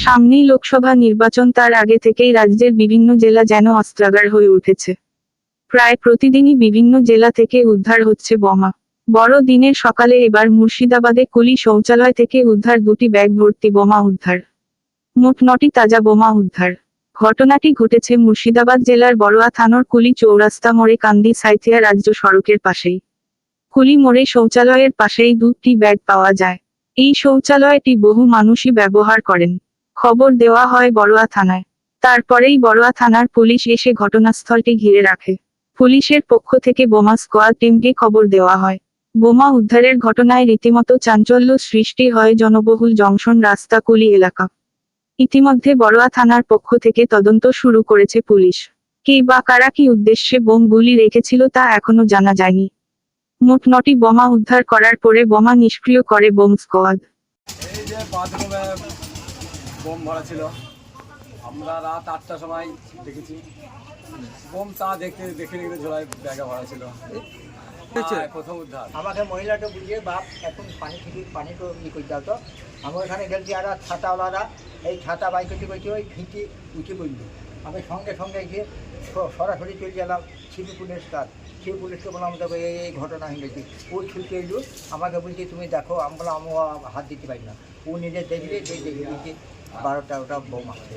সামনেই লোকসভা নির্বাচন তার আগে থেকেই রাজ্যের বিভিন্ন জেলা যেন অস্ত্রাগার হয়ে উঠেছে। প্রায় প্রতিদিনই বিভিন্ন জেলা থেকে উদ্ধার হচ্ছে বোমা। বড় দিনের সকালে এবার মুর্শিদাবাদে কুলি শৌচালয় থেকে উদ্ধার দুটি ব্যাগ ভর্তি বোমা উদ্ধার। মোট নটি তাজা বোমা উদ্ধার। ঘটনাটি ঘটেছে মুর্শিদাবাদ জেলার বড়ুয়া থানার কুলি চৌরাস্তা মোড়ে কান্দি সাইথিয়া রাজ্য সড়কের পাশেই। কুলি মোড়ে শৌচালয়ের পাশেই দুটি ব্যাগ পাওয়া যায়। এই শৌচালয়টি বহু মানুষই ব্যবহার করেন। খবর দেওয়া হয় বড়ুয়া থানায়। তারপরেই বড়ুয়া থানার পুলিশ এসে ঘটনাস্থলটি ঘিরে রাখে। পুলিশের পক্ষ থেকে বোমা স্কোয়াড টিমকে খবর দেওয়া হয়। বোমা উদ্ধারের ঘটনায় রীতিমতো চাঞ্চল্য সৃষ্টি হয় জনবহুল জংশন রাস্তা কুলি এলাকা। ইতিমধ্যে বড়ুয়া থানার পক্ষ থেকে তদন্ত শুরু করেছে পুলিশ। কে বা কারা কি উদ্দেশ্যে বোম বোমগুলি রেখেছিল তা এখনও জানা যায়নি। মোট নটি বোমা উদ্ধার করার পরে বোমা নিষ্ক্রিয় করে বোম স্কোয়াড। বোম ভরা ছিল। আমরা রাত আটটার সময় দেখেছি। বোম তা দেখতে দেখে দেখতে ঝোলায় ব্যাগে ভরা ছিল। হ্যাঁ, প্রথম উদ্ধার। আমাকে মহিলাটা বুঝিয়ে বাপ এখন পানি থেকে পানি তো ই করতে হতো আমি ওখানে গেছি আর ছাতাওয়ালারা এই ছাতা বাই করতে করতে ওই ফিঁটি উঠে পড়ল। আমি সঙ্গে সঙ্গে গিয়ে স- সরাসরি চলে গেলাম সিপি পুলিশ কাজ। সেই পুলিশকে বললাম দেখো এই এই ঘটনা হয়ে গেছে। ও ছুটে এলো আমাকে বলছে তুমি দেখো আমি বললাম আমি হাত দিতে পারি না। ও নিজে দেখলে যে দেখে দিয়েছে বারোটা ওটা বোম আছে